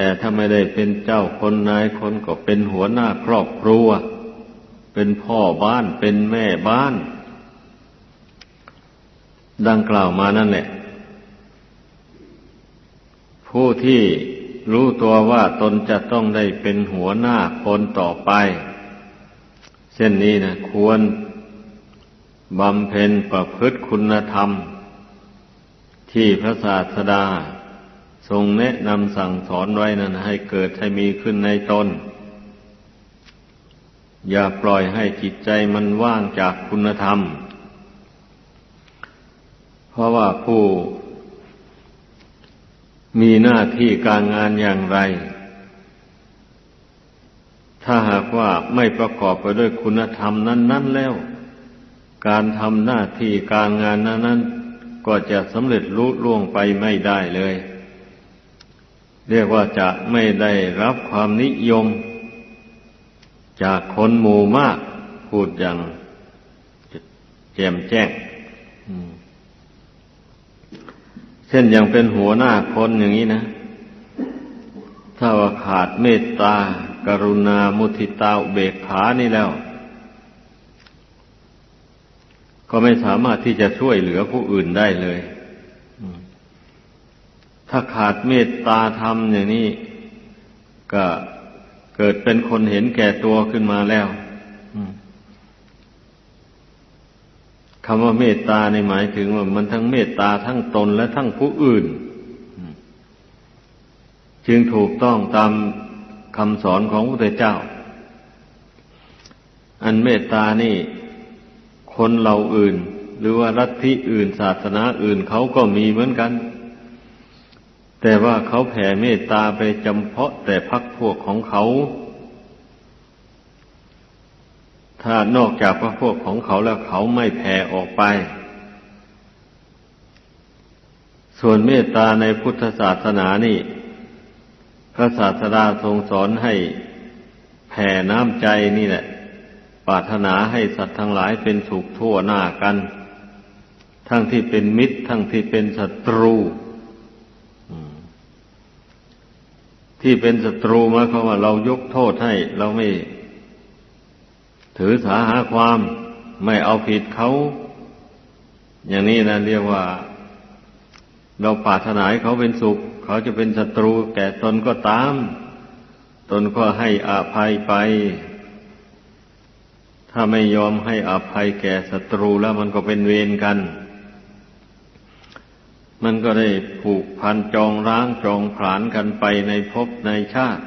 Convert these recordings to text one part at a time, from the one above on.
แต่ถ้าไม่ได้เป็นเจ้าคนนายคนก็เป็นหัวหน้าครอบครัว เป็นพ่อบ้านเป็นแม่บ้าน ดังกล่าวมานั่นแหละ ผู้ที่รู้ตัวว่าตนจะต้องได้เป็นหัวหน้าคนต่อไป เช่นนี้นะควรบำเพ็ญประพฤติคุณธรรม ที่พระศาสดา ทรงแนะนำสั่งสอนไว้นั้นให้เกิดให้มีขึ้นในตน อย่าปล่อยให้จิตใจมันว่างจากคุณธรรม เพราะว่าผู้มีหน้าที่การงานอย่างไร ถ้าหากว่าไม่ประกอบไปด้วยคุณธรรมนั้น ๆ แล้ว การทำหน้าที่การงานนั้น ๆ ก็จะสำเร็จลุล่วงไปไม่ได้เลย เรียกว่าจะไม่ได้รับความนิยม จากคนหมู่มาก พูดอย่างแจ่มแจ้งเช่นอย่างเป็นหัวหน้าคนอย่างนี้นะ ถ้าว่าขาดเมตตา กรุณา มุทิตาเบกขานี่แล้ว ก็ไม่สามารถที่จะช่วยเหลือผู้อื่นได้เลย ถ้าขาดเมตตาธรรมอย่างนี้ ก็เกิดเป็นคนเห็นแก่ตัวขึ้นมาแล้วคำว่าเมตตาในหมายถึงว่ามันทั้งเมตตาทั้งตนและทั้งผู้อื่น จึงถูกต้องตามคำสอนของพระพุทธเจ้า อันเมตตานี่ คนเราอื่น หรือว่าลัทธิอื่นศาสนาอื่นเขาก็มีเหมือนกัน แต่ว่าเขาแผ่เมตตาไปจำเพาะแต่พักพวกของเขา ถ้านอกจากพระพวกของเขาแล้วเขาไม่แผ่ออกไป ส่วนเมตตาในพุทธศาสนานี่ พระศาสดาทรงสอนให้แผ่น้ำใจนี่แหละ ปรารถนาให้สัตว์ทั้งหลายเป็นสุขทั่วหน้ากัน ทั้งที่เป็นมิตร ทั้งที่เป็นศัตรู ที่เป็นศัตรูมายควาว่าเรายกโทษให้ เราไม่ ถือสาหาความ ไม่เอาผิดเขา อย่างนี้นะเรียกว่า เราปรารถนาให้เขาเป็นสุข เขาจะเป็นศัตรูแก่ตนก็ตาม ตนก็ให้อภัยไป ถ้าไม่ยอมให้อภัยแก่ศัตรูแล้วมันก็เป็นเวรกัน มันก็ได้ผูกพันจองร้างจองผลานกันไปในภพในชาติ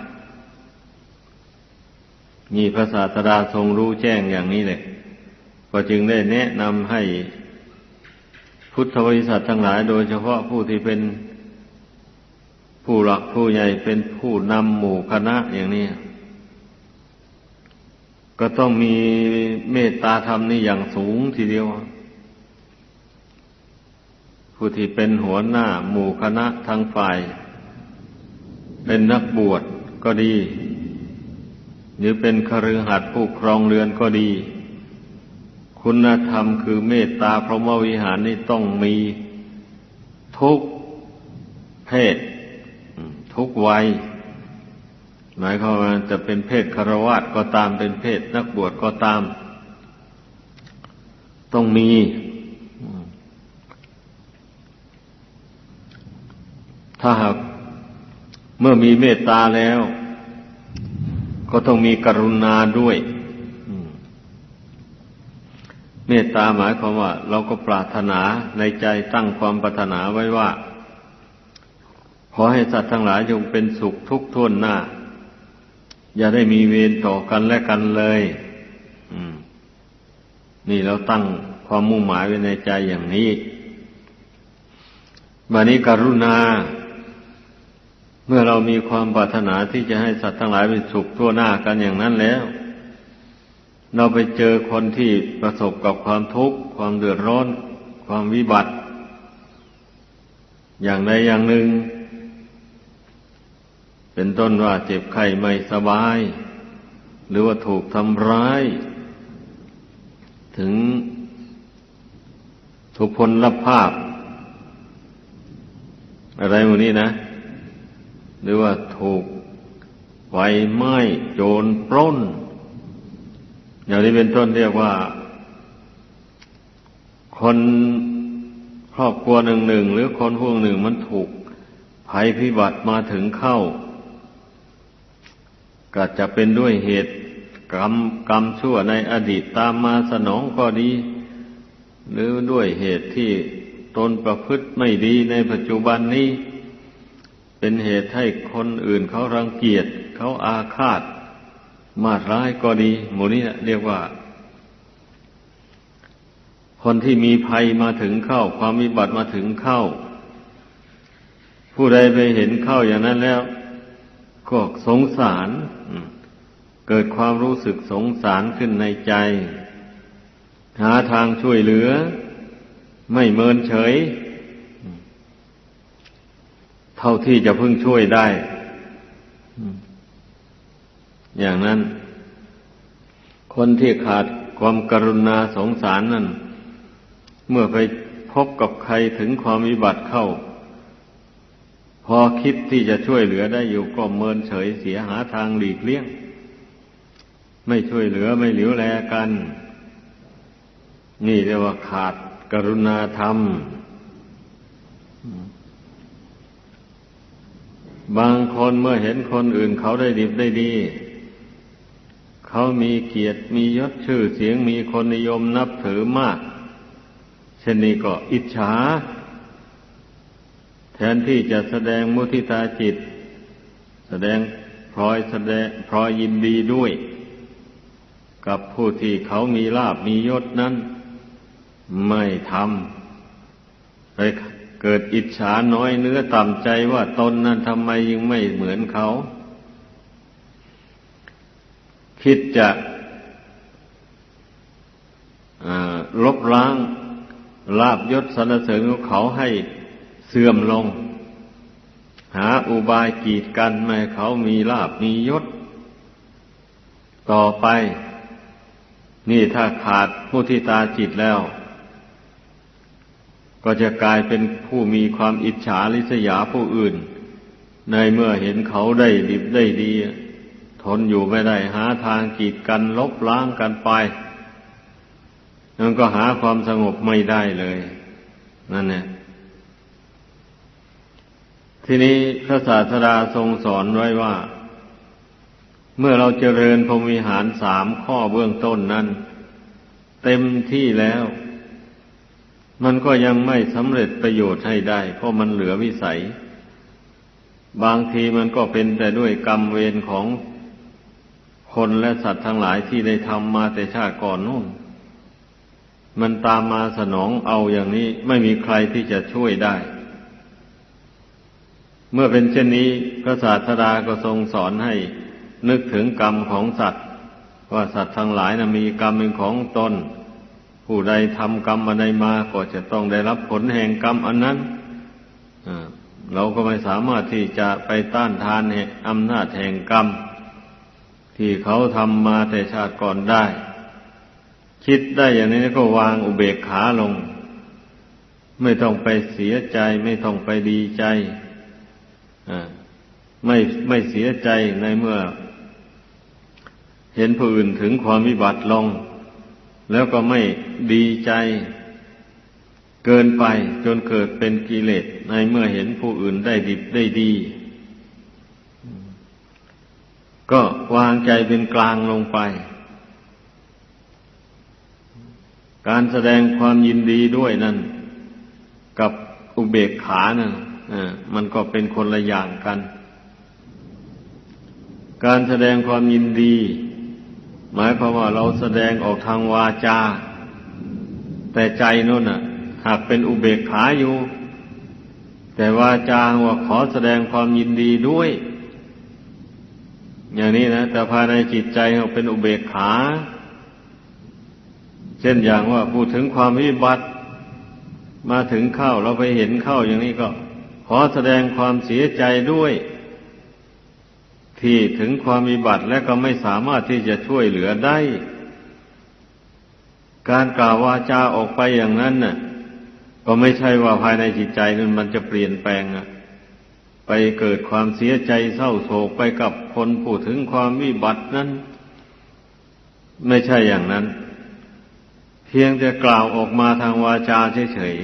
มีพระศาสดาทรงรู้แจ้งอย่างนี้เลยก็จึงได้แนะนำให้พุทธบริษัททั้งหลาย โดยเฉพาะผู้ที่เป็นผู้หลักผู้ใหญ่เป็นผู้นำหมู่คณะอย่างนี้ ก็ต้องมีเมตตาธรรมนี่อย่างสูงทีเดียว ผู้ที่เป็นหัวหน้าหมู่คณะทางฝ่าย เป็นนักบวชก็ดี หรือเป็นคฤหัสถ์ผู้ครองเรือนก็ดี คุณธรรมคือเมตตาพรหมวิหารนี่ต้องมีทุกเพศ ทุกวัย หมายความว่าจะเป็นเพศคารวะก็ตามเป็นเพศนักบวชก็ตาม ต้องมี ถ้าหากเมื่อมีเมตตาแล้ว ก็ต้องมีกรุณาด้วยเมตตาหมายความว่า เราก็ปรารถนาในใจตั้งความปรารถนาไว้ว่า ขอให้สัตว์ทั้งหลายจงเป็นสุขทุกทุนหน้า อย่าได้มีเวรต่อกันและกันเลยนี่เราตั้งความมุ่งหมายไว้ในใจอย่างนี้บัดนี้กรุณา มื่อเรามีความปรารถนาที่จะให้สัตว์ทั้งหลายเป็นสุขทั่วหน้ากันอย่างนั้นแล้ว เราไปเจอคนที่ประสบกับความทุกข์ ความเดือดร้อน ความวิบัติ อย่างใดอย่างหนึ่ง เป็นต้นว่าเจ็บไข้ไม่สบาย หรือว่าถูกทำร้าย ถึงทุกพลภาพ อะไรหมดนี้นะ หรือว่าถูกไฟไหม้โจรปล้น อย่างนี้เป็นต้นเรียกว่า คนครอบครัวหนึ่งหนึ่งหรือคนพวกหนึ่งมันถูกภัยพิบัติมาถึงเข้า ก็จะเป็นด้วยเหตุกรรมกรรมชั่วในอดีตตามมาสนองก็ดี หรือด้วยเหตุที่ตนประพฤติไม่ดีในปัจจุบันนี้ เป็นเหตุให้คนอื่นเขารังเกียจเขาอาฆาต มาร้ายก็ดี หมู่นี้เรียกว่า คนที่มีภัยมาถึงเข้า ความมีบัติมาถึงเข้า ผู้ใดไปเห็นเข้าอย่างนั้นแล้ว ก็สงสาร เกิดความรู้สึกสงสารขึ้นในใจ หาทางช่วยเหลือ ไม่เมินเฉย เท่าที่จะพึ่งช่วยได้ อย่างนั้น คนที่ขาดความกรุณาสงสารนั่น เมื่อไปพบกับใครถึงความวิบัติเข้า พอคิดที่จะช่วยเหลือได้อยู่ก็เมินเฉยเสียหาทางหลีกเลี่ยง ไม่ช่วยเหลือไม่เหลียวแลกัน นี่เรียกว่าขาดกรุณาธรรม บางคนเมื่อเห็นคนอื่นเขาได้ดีได้ดี เขามีเกียรติมียศชื่อเสียงมีคนนิยมนับถือมากเช่นนี้ก็อิจฉา แทนที่จะแสดงมุทิตาจิต แสดงพลอยแสดงพลอยยินดีด้วย กับผู้ที่เขามีลาบมียศนั้น ไม่ทำเลย เกิดอิจฉาน้อยเนื้อต่ำใจว่าตนนั้นทำไมยังไม่เหมือนเขา คิดจะลบล้างลาบยศสรรเสริญของเขาให้เสื่อมลง หาอุบายกีดกันไม่เขามีลาบมียศ ต่อไป นี่ถ้าขาดมุทิตาจิตแล้ว ก็จะกลายเป็นผู้มีความอิจฉาริษยาผู้อื่น ในเมื่อเห็นเขาได้ดิบได้ดี ทนอยู่ไม่ได้หาทางกีดกันลบล้างกันไปนั่นก็หาความสงบไม่ได้เลย นั่นเนี่ยทีนี้พระศาสดาทรงสอนไว้ว่า เมื่อเราเจริญพรหมิหารสามข้อเบื้องต้นนั้น เต็มที่แล้ว มันก็ยังไม่สำเร็จประโยชน์ให้ได้ เพราะมันเหลือวิสัย บางทีมันก็เป็นแต่ด้วยกรรมเวรของคนและสัตว์ทั้งหลายที่ได้ทำมาแต่ชาติก่อนนู่น มันตามมาสนองเอาอย่างนี้ไม่มีใครที่จะช่วยได้ เมื่อเป็นเช่นนี้พระศาสดาก็ทรงสอนให้นึกถึงกรรมของสัตว์ ว่าสัตว์ทั้งหลายนะมีกรรมเป็นของตน ผู้ใดทำกรรมอะไรมาก็จะต้องได้รับผลแห่งกรรมอันนั้นเราก็ไม่สามารถที่จะไปต้านทานอำนาจแห่งกรรม ที่เขาทำมาแต่ชาติก่อนได้ คิดได้อย่างนี้ก็วางอุเบกขาลง ไม่ต้องไปเสียใจ ไม่ต้องไปดีใจไม่ไม่เสียใจในเมื่อ เห็นผู้อื่นถึงความวิบัติลง แล้วก็ไม่ดีใจเกินไปจนเกิดเป็นกิเลสในเมื่อเห็นผู้อื่นได้ดิบได้ดี ก็วางใจเป็นกลางลงไป การแสดงความยินดีด้วยนั่น กับอุเบกขานั่นมันก็เป็นคนละอย่างกัน การแสดงความยินดี หมายความว่าเราแสดงออกทางวาจา แต่ใจนู่นน่ะ หากเป็นอุเบกขาอยู่ แต่วาจาว่าขอแสดงความยินดีด้วย อย่างนี้นะแต่ภายในจิตใจเราเป็นอุเบกขา เช่นอย่างว่าพูดถึงความวิบัติ มาถึงเข้าเราไปเห็นเข้าอย่างนี้ก็ ขอแสดงความเสียใจด้วย ที่ถึงความมีบัติและก็ไม่สามารถที่จะช่วยเหลือได้ การกล่าววาจาออกไปอย่างนั้นน่ะ ก็ไม่ใช่ว่าภายในจิตใจนั้นมันจะเปลี่ยนแปลงอะไปเกิดความเสียใจเศร้าโศกไปกับคนผู้ถึงความวิบัตินั้น ไม่ใช่อย่างนั้น เพียงแต่กล่าวออกมาทางวาจาเฉย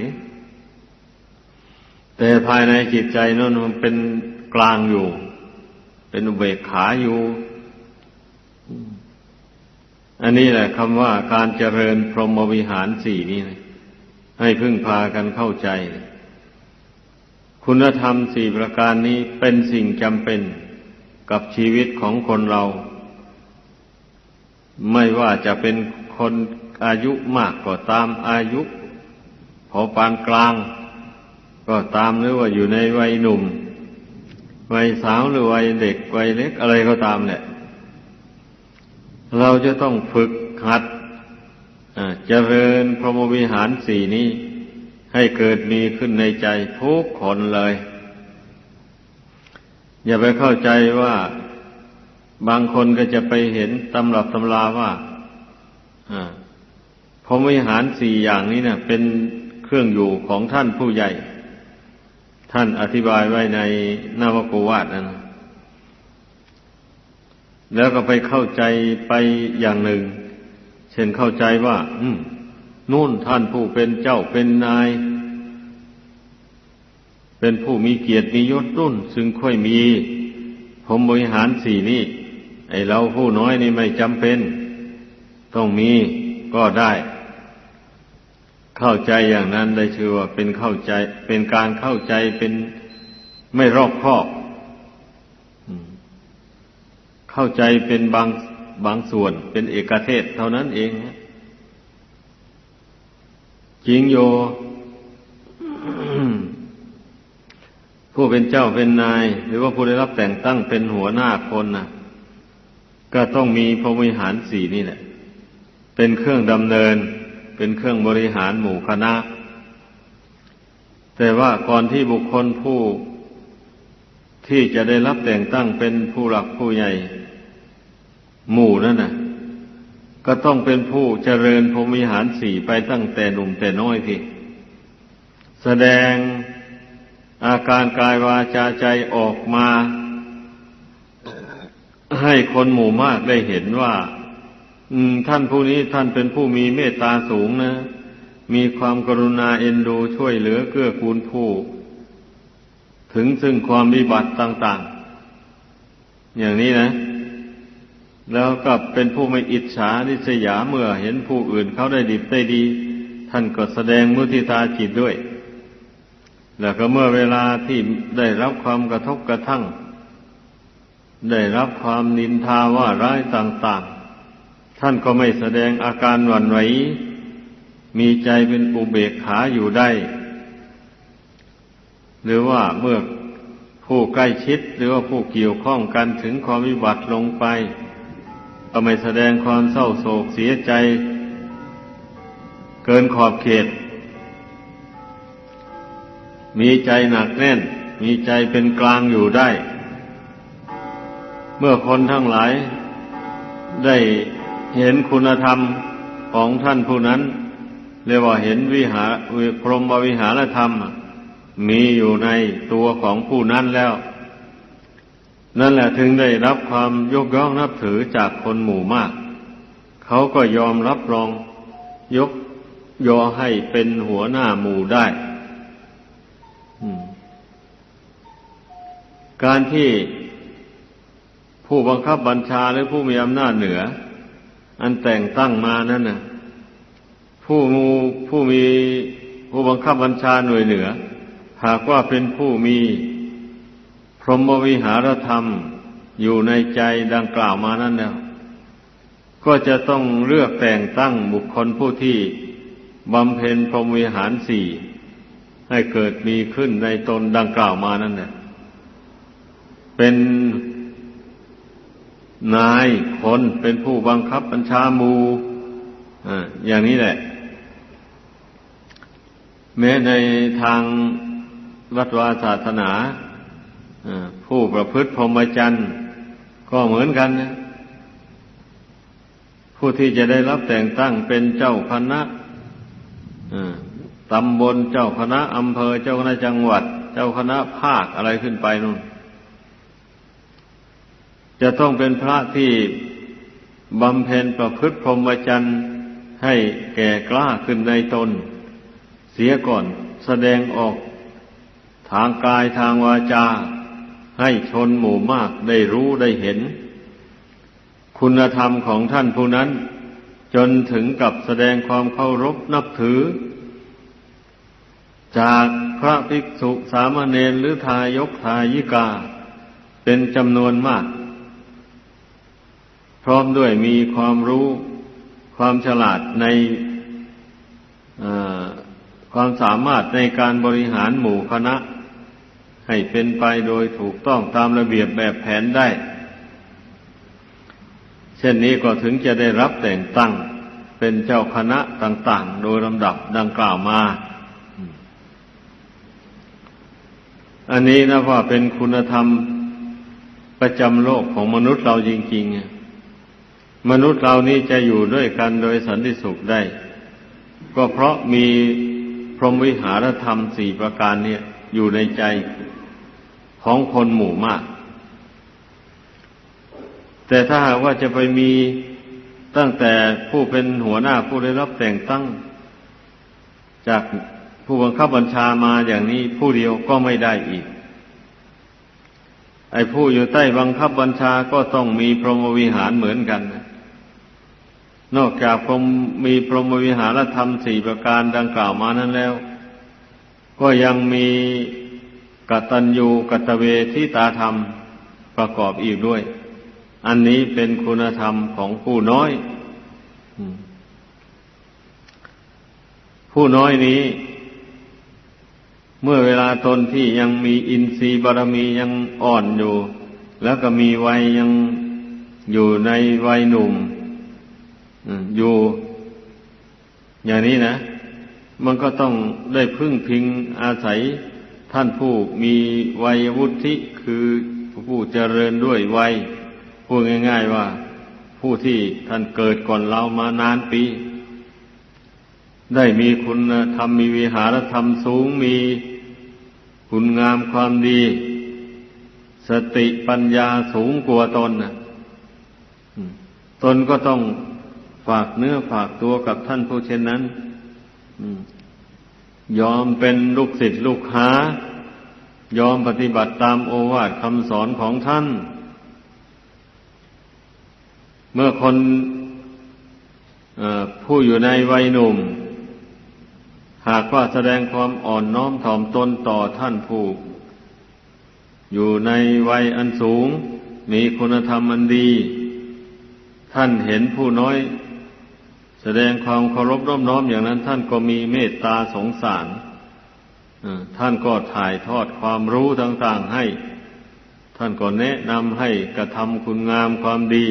ๆแต่ภายในจิตใจนั้นมันเป็นกลางอยู่ เป็นอุเบกขาอยู่อันนี้แหละคำว่าการเจริญพรหมวิหารสี่นี่นะให้พึ่งพากันเข้าใจ คุณธรรมสี่ประการนี้เป็นสิ่งจำเป็นกับชีวิตของคนเรา ไม่ว่าจะเป็นคนอายุมากก็ตามอายุพอปานกลาง ก็ตามหรือว่าอยู่ในวัยหนุ่ม วัยสาวหรือวัยเด็กวัยเล็กอะไรก็ตามเนี่ยเราจะต้องฝึกหัดเจริญพรหมวิหารสี่นี้ ให้เกิดมีขึ้นในใจทุกคนเลย อย่าไปเข้าใจว่าบางคนก็จะไปเห็นตำรับตำราว่าพรหมวิหารสี่อย่างนี้เนะ่ะเป็นเครื่องอยู่ของท่านผู้ใหญ่ ท่านอธิบายไว้ในนวโกวาทนั้น แล้วก็ไปเข้าใจไปอย่างหนึ่ง เช่นเข้าใจว่า อืมนู่นท่านผู้เป็นเจ้าเป็นนาย เป็นผู้มีเกียรติมียศรุ่น ซึ่งค่อยมี ผมบริหารสี่นี่ ไอเราผู้น้อยนี่ไม่จำเป็น ต้องมีก็ได้ เข้าใจอย่างนั้นได้ชื่อว่าเป็นเข้าใจ เป็นการเข้าใจเป็นไม่รอบคอบเข้าใจเป็นบางบางส่วนเป็นเอกเทศเท่านั้นเองจริงโยผู้เป็นเจ้าเป็นนาย หรือว่าผู้ได้รับแต่งตั้งเป็นหัวหน้าคนนะก็ต้องมีพรมิหารสี่นี่แหละ เป็นเครื่องดำเนิน เป็นเครื่องบริหารหมู่คณะ แต่ว่าก่อนที่บุคคลผู้ที่จะได้รับแต่งตั้งเป็นผู้หลักผู้ใหญ่ หมู่นั่นน่ะก็ต้องเป็นผู้เจริญพรมิหารสี่ไปตั้งแต่หนุ่มแต่น้อยทีแสดงอาการกายวาจาใจออกมา ให้คนหมู่มากได้เห็นว่า ท่านผู้นี้ท่านเป็นผู้มีเมตตาสูงนะ มีความกรุณาเอ็นดูช่วยเหลือเกื้อกูลผู้ ถึงซึ่งความวิบัติต่าง ๆ อย่างนี้นะ แล้วก็เป็นผู้ไม่อิจฉานิสยาเมื่อเห็นผู้อื่นเขาได้ดีได้ดี ท่านก็แสดงมุทิตาจิตด้วย แล้วก็เมื่อเวลาที่ได้รับความกระทบกระทั่ง ได้รับความนินทาว่าร้ายต่าง ๆ ท่านก็ไม่แสดงอาการหวั่นไหว มีใจเป็นอุเบกขาอยู่ได้ หรือว่าเมื่อผู้ใกล้ชิด หรือว่าผู้เกี่ยวข้องกันถึงความวิบัติลงไป ก็ไม่แสดงความเศร้าโศกเสียใจ เกินขอบเขต มีใจหนักแน่น มีใจเป็นกลางอยู่ได้ เมื่อคนทั้งหลายได้ เห็นคุณธรรมของท่านผู้นั้นเรียกว่าเห็นวิหารพรหมวิหารธรรม มีอยู่ในตัวของผู้นั้นแล้ว นั่นแหละถึงได้รับความยกย่องนับถือจากคนหมู่มาก เขาก็ยอมรับรองยกยอให้เป็นหัวหน้าหมู่ได้การที่ผู้บังคับบัญชาหรือผู้มีอำนาจเหนือ อันแต่งตั้งมานั่นน่ะผู้มูผู้มีผู้บังคับบัญชาหน่วยเหนือ หากว่าเป็นผู้มีพรหมวิหารธรรมอยู่ในใจดังกล่าวมานั่นแล้วก็จะต้องเลือกแต่งตั้งบุคคลผู้ที่บำเพ็ญพรหมวิหารสี่ให้เกิดมีขึ้นในตนดังกล่าวมานั่นแหละเป็น นายคนเป็นผู้บังคับบัญชามูอ่อย่างนี้แหละ แม้ในทางวัดวาศาสนาผู้ประพฤติพรหมจรรย์ก็เหมือนกันนะผู้ที่จะได้รับแต่งตั้งเป็นเจ้าคณะตำบลเจ้าคณะอำเภอเจ้าคณะจังหวัด เจ้าคณะภาคอะไรขึ้นไปนู่น จะต้องเป็นพระที่บำเพ็ญประพฤติพรหมจรรย์ให้แก่กล้าขึ้นในตน เสียก่อนแสดงออกทางกายทางวาจา ให้ชนหมู่มากได้รู้ได้เห็น คุณธรรมของท่านผู้นั้น จนถึงกับแสดงความเคารพนับถือ จากพระภิกษุสามเณรหรือทายกทายิกา เป็นจำนวนมาก ร้อมด้วยมีความรู้ความฉลาดในความสามารถในการบริหารหมู่คณะ ให้เป็นไปโดยถูกต้องตามระเบียบแบบแผนได้ เช่นนี้ก็ถึงจะได้รับแต่งตั้งเป็นเจ้าคณะต่าง ๆ โดยลำดับดังกล่าวมา อันนี้นะว่าเป็นคุณธรรมประจำโลกของมนุษย์เราจริง ๆ มนุษย์เรานี่จะอยู่ด้วยกันโดยสันติสุขได้ ก็เพราะมีพรหมวิหารธรรมสี่ประการเนี่ยอยู่ในใจของคนหมู่มาก แต่ถ้าหากว่าจะไปมีตั้งแต่ผู้เป็นหัวหน้าผู้ได้รับแต่งตั้ง จากผู้บังคับบัญชามาอย่างนี้ผู้เดียวก็ไม่ได้อีก ไอ้ผู้อยู่ใต้บังคับบัญชาก็ต้องมีพรหมวิหารเหมือนกันน นอกจากพรมมีพรหมวิหารธรรมสี่ประการดังกล่าวมานั้นแล้ว ก็ยังมีกตัญญูกตเวทิตาธรรมประกอบอีกด้วย อันนี้เป็นคุณธรรมของผู้น้อย ผู้น้อยนี้ เมื่อเวลาตนที่ยังมีอินทรีย์บารมียังอ่อนอยู่ แล้วก็มีวัยยังอยู่ในวัยหนุ่ม อยู่อย่างนี้นะ มันก็ต้องได้พึ่งพิงอาศัยท่านผู้มีวัยวุฒิคือผู้เจริญด้วยวัยพูดง่าย ๆว่า ผู้ที่ท่านเกิดก่อนเรามานานปี ได้มีคุณธรรมมีวิหารธรรมสูงมีคุณงามความดี สติปัญญาสูงกว่าตนนะตนก็ต้อง ฝากเนื้อฝากตัวกับท่านผู้เช่นนั้นยอมเป็นลูกศิษย์ลูกหายอมปฏิบัติตามโอวาทคำสอนของท่าน เมื่อคนผู้อยู่ในวัยหนุ่ม หากว่าแสดงความอ่อนน้อมถ่อมตนต่อท่านผู้อยู่ในวัยอันสูง มีคุณธรรมอันดี ท่านเห็นผู้น้อย ดงความเคารพร่อมน้อมอย่างนั้น ท่านก็มีเมตตาสงสารท่านก็ถ่ายทอดความรู้ต่างๆให้ ท่านก็แนะนำให้กระทำคุณงามความดี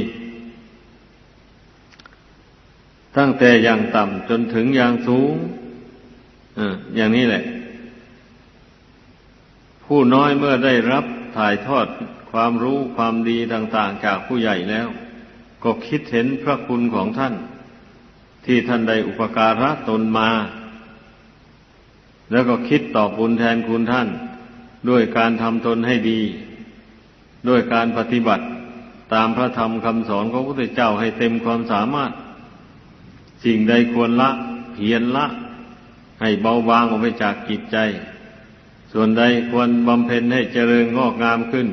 ตั้งแต่อย่างต่ำจนถึงอย่างสูงอย่างนี้แหละ ผู้น้อยเมื่อได้รับถ่ายทอดความรู้ความดีต่าง ๆ จากผู้ใหญ่แล้ว ก็คิดเห็นพระคุณของท่าน ที่ท่านได้อุปการะตนมา แล้วก็คิดตอบบุญแทนคุณท่าน ด้วยการทำตนให้ดี ด้วยการปฏิบัติตามพระธรรมคำสอนของพระพุทธเจ้าให้เต็มความสามารถ สิ่งใดควรละเพียรละ ให้เบาบางออกไปจากจิตใจ ส่วนใดควรบำเพ็ญให้เจริญงอกงามขึ้น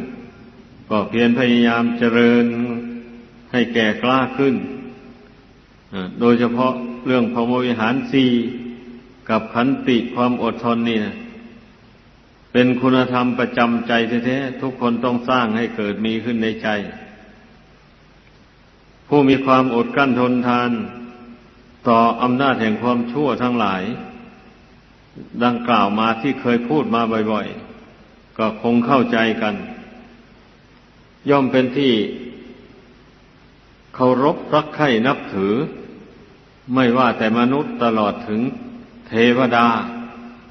ก็เพียรพยายามเจริญให้แก่กล้าขึ้น โดยเฉพาะเรื่องพรหมวิหารสี่กับขันติความอดทนนี่นะเป็นคุณธรรมประจำใจแท้ๆทุกคนต้องสร้างให้เกิดมีขึ้นในใจ ผู้มีความอดกั้นทนทาน ต่ออำนาจแห่งความชั่วทั้งหลาย ดังกล่าวมาที่เคยพูดมาบ่อยๆ ก็คงเข้าใจกัน ย่อมเป็นที่เคารพรักใคร่นับถือ ไม่ว่าแต่มนุษย์ตลอดถึงเทวดา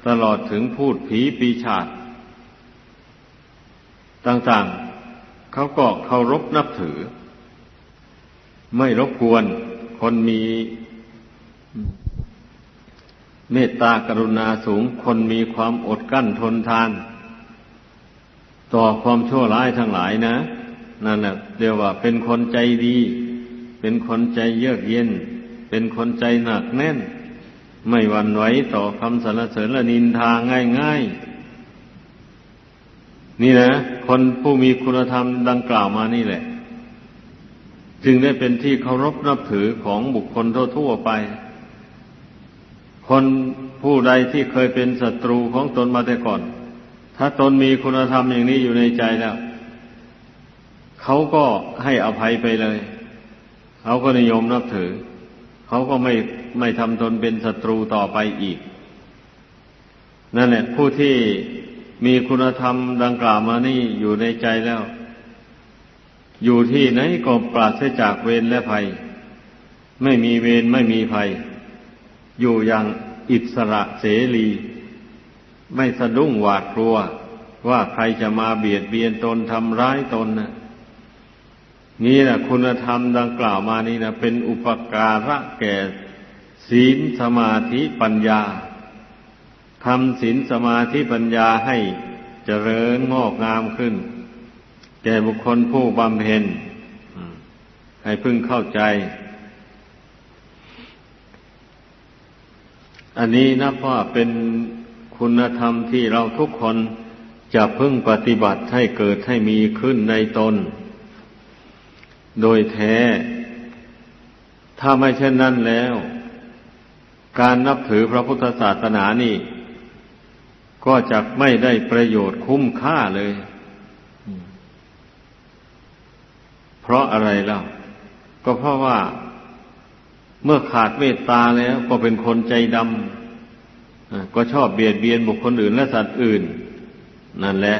ตลอดถึงพูดผีปีชาจต่างๆ เขาก็เคารพนับถือ ไม่รบกวนคนมีเมตตากรุณาสูง คนมีความอดกั้นทนทาน ต่อความชั่วร้ายทั้งหลายนะ นั่นแหละเรียกว่าเป็นคนใจดี เป็นคนใจเยือกเย็น เป็นคนใจหนักแน่น ไม่หวั่นไหวต่อคำสรรเสริญและนินทาง่ายๆ นี่นะ คนผู้มีคุณธรรมดังกล่าวมานี่แหละ จึงได้เป็นที่เคารพนับถือของบุคคลทั่วๆไป คนผู้ใดที่เคยเป็นศัตรูของตนมาแต่ก่อน ถ้าตนมีคุณธรรมอย่างนี้อยู่ในใจแล้ว เขาก็ให้อภัยไปเลย เขาก็นิยมนับถือ เขาก็ไม่ไม่ทำตนเป็นศัตรูต่อไปอีก นั่นแหละผู้ที่มีคุณธรรมดังกล่าวมานี่อยู่ในใจแล้ว อยู่ที่ไหนก็ปราศจากเวรและภัย ไม่มีเวรไม่มีภัย อยู่อย่างอิสระเสรี ไม่สะดุ้งหวาดกลัว ว่าใครจะมาเบียดเบียนตนทำร้ายตนนะ นี่แหละคุณธรรมดังกล่าวมานี่นะเป็นอุปการะแก่ศีลสมาธิปัญญาทำศีลสมาธิปัญญาให้เจริญงอกงามขึ้น แก่บุคคลผู้บำเพ็ญให้พึ่งเข้าใจ อันนี้นับว่าเป็นคุณธรรมที่เราทุกคนจะพึ่งปฏิบัติให้เกิดให้มีขึ้นในตน โดยแท้ ถ้าไม่เช่นนั้นแล้ว การนับถือพระพุทธศาสนานี่ ก็จะไม่ได้ประโยชน์คุ้มค่าเลย เพราะอะไรเล่าก็เพราะว่าเมื่อขาดเมตตาแล้วก็เป็นคนใจดำก็ชอบเบียดเบียนบุคคลอื่นและสัตว์อื่น นั่นแหละ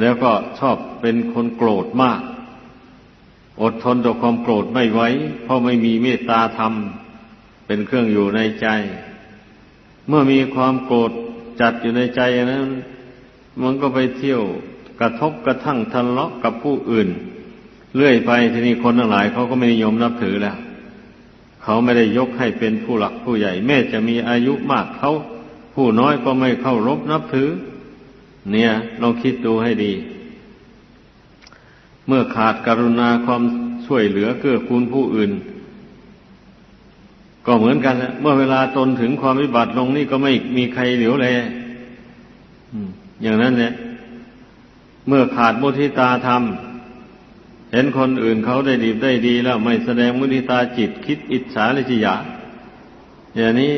แล้วก็ชอบเป็นคนโกรธมาก อดทนต่อความโกรธไม่ไหวเพราะไม่มีเมตตาธรรม เป็นเครื่องอยู่ในใจ เมื่อมีความโกรธจัดอยู่ในใจนั้น มันก็ไปเที่ยวกระทบกระทั่งทะเลาะกับผู้อื่น เรื่อยไปทีนี้คนทั้งหลาย เขาก็ไม่นิยมนับถือแล้ว เขาไม่ได้ยกให้เป็นผู้หลักผู้ใหญ่ แม้จะมีอายุมากเขา ผู้น้อยก็ไม่เข้ารบนับถือ เนี่ยลองคิดดูให้ดี เมื่อขาดกรุณาความช่วยเหลือเกื้อกูลผู้อื่น ก็เหมือนกันแหละเมื่อเวลาตนถึงความวิบัติลงนี่ก็ไม่มีใครเหลียวแลอย่างนั้นเนี่ยเมื่อขาดมุทิตาธรรม เห็นคนอื่นเขาได้ดีได้ดีแล้วไม่แสดงมุทิตาจิตคิดอิจฉาลิษยาอย่างนี้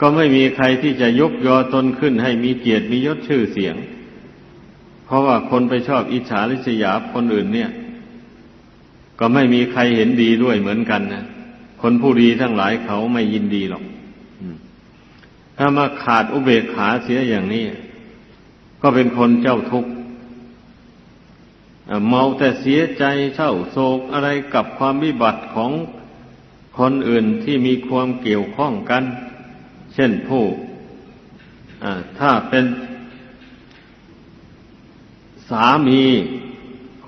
ก็ไม่มีใครที่จะยกยอตนขึ้นให้มีเกียรติมียศชื่อเสียง เพราะว่าคนไปชอบอิจฉาลิษยาคนอื่นเนี่ย ก็ไม่มีใครเห็นดีด้วยเหมือนกันนะคนผู้ดีทั้งหลายเขาไม่ยินดีหรอกถ้ามาขาดอุเบกขาเสียอย่างนี้ ก็เป็นคนเจ้าทุกข์เมาแต่เสียใจเศร้าโศกอะไรกับความวิบัติของคนอื่นที่มีความเกี่ยวข้องกัน เช่นผู้ถ้าเป็น สามี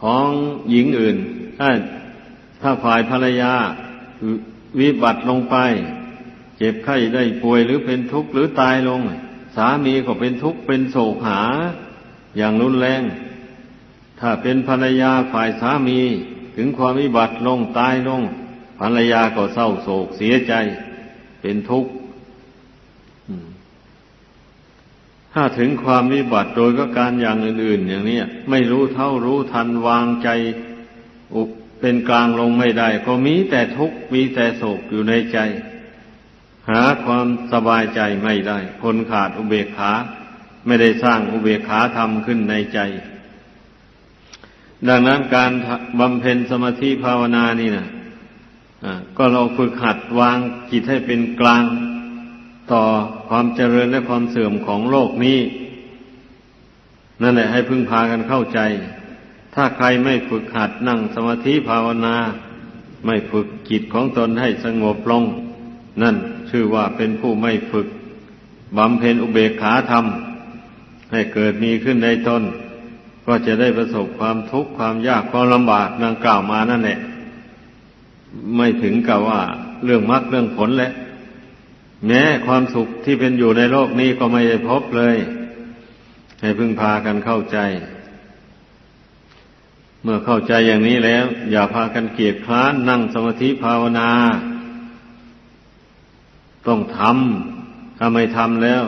ของหญิงอื่น ถ้าถ้าฝ่ายภรรยาวิบัติลงไป เจ็บไข้ได้ป่วยหรือเป็นทุกข์หรือตายลง สามีก็เป็นทุกข์เป็นโศกหา อย่างรุนแรง ถ้าเป็นภรรยาฝ่ายสามีถึงความวิบัติลงตายลง ภรรยาก็เศร้าโศกเสียใจ เป็นทุกข์ ถ้าถึงความวิบัติโดยก็การอย่างอื่น ๆ อย่างนี้ไม่รู้เท่ารู้ทันวางใจอุเป็นกลางลงไม่ได้ ก็มีแต่ทุกข์มีแต่โศกอยู่ในใจ หาความสบายใจไม่ได้ คนขาดอุเบกขา ไม่ได้สร้างอุเบกขาธรรมขึ้นในใจ ดังนั้นการบำเพ็ญสมาธิภาวนานี่นะก็เราฝึกหัดวางจิตให้เป็นกลาง ต่อความเจริญและความเสื่อมของโลกนี้ นั่นแหละให้พึ่งพากันเข้าใจ ถ้าใครไม่ฝึกหัดนั่งสมาธิภาวนา ไม่ฝึกจิตของตนให้สงบลง นั่นชื่อว่าเป็นผู้ไม่ฝึกบำเพ็ญอุเบกขาธรรม ให้เกิดมีขึ้นในตนก็จะได้ประสบความทุกข์ความยากความลำบากดังกล่าวมานั่นแหละไม่ถึงกับว่าเรื่องมรรคเรื่องผลแหละ แม้ความสุขที่เป็นอยู่ในโลกนี้ก็ไม่ได้พบเลย ให้พึ่งพากันเข้าใจ เมื่อเข้าใจอย่างนี้แล้ว อย่าพากันเกียจคร้านนั่งสมาธิภาวนา ต้องทำถ้าไม่ทำแล้ว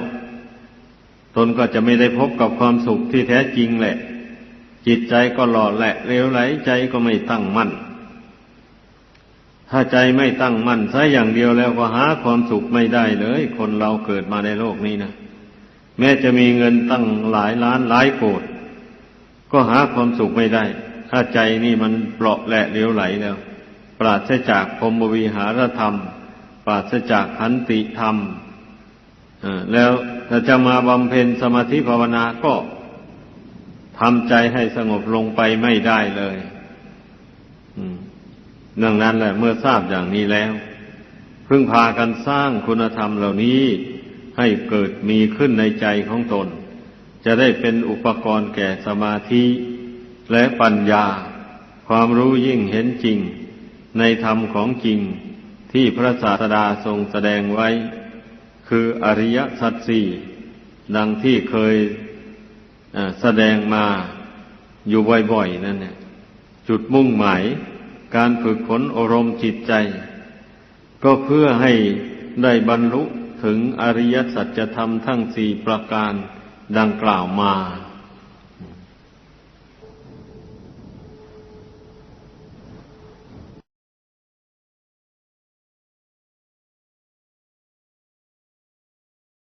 ตนก็จะไม่ได้พบกับความสุขที่แท้จริงแหละ จิตใจก็หล่อแหละเร็วไหลใจก็ไม่ตั้งมั่น ถ้าใจไม่ตั้งมั่นซะอย่างเดียวแล้วก็หาความสุขไม่ได้เลย คนเราเกิดมาในโลกนี้นะแม้จะมีเงินตั้งหลายล้านหลายโกดก็หาความสุขไม่ได้ ถ้าใจนี่มันเปราะแหละเลี้ยวไหลแล้ว ปราศจากพรมวิหารธรรม ปราศจากขันติธรรมแล้วถ้าจะมาบำเพ็ญสมาธิภาวนาก็ทำใจให้สงบลงไปไม่ได้เลย ดังนั้นแหละเมื่อทราบอย่างนี้แล้ว พึ่งพากันสร้างคุณธรรมเหล่านี้ ให้เกิดมีขึ้นในใจของตน จะได้เป็นอุปกรณ์แก่สมาธิและปัญญา ความรู้ยิ่งเห็นจริง ในธรรมของจริงที่พระศาสดาทรงแสดงไว้ คืออริยสัจสี่ดังที่เคยแสดงมาอยู่บ่อยๆนั่นเนี่ยจุดมุ่งหมาย การฝึกฝนอารมณ์จิตใจ ก็เพื่อให้ได้บรรลุถึงอริยสัจธรรมทั้งสี่ประการดังกล่าวมา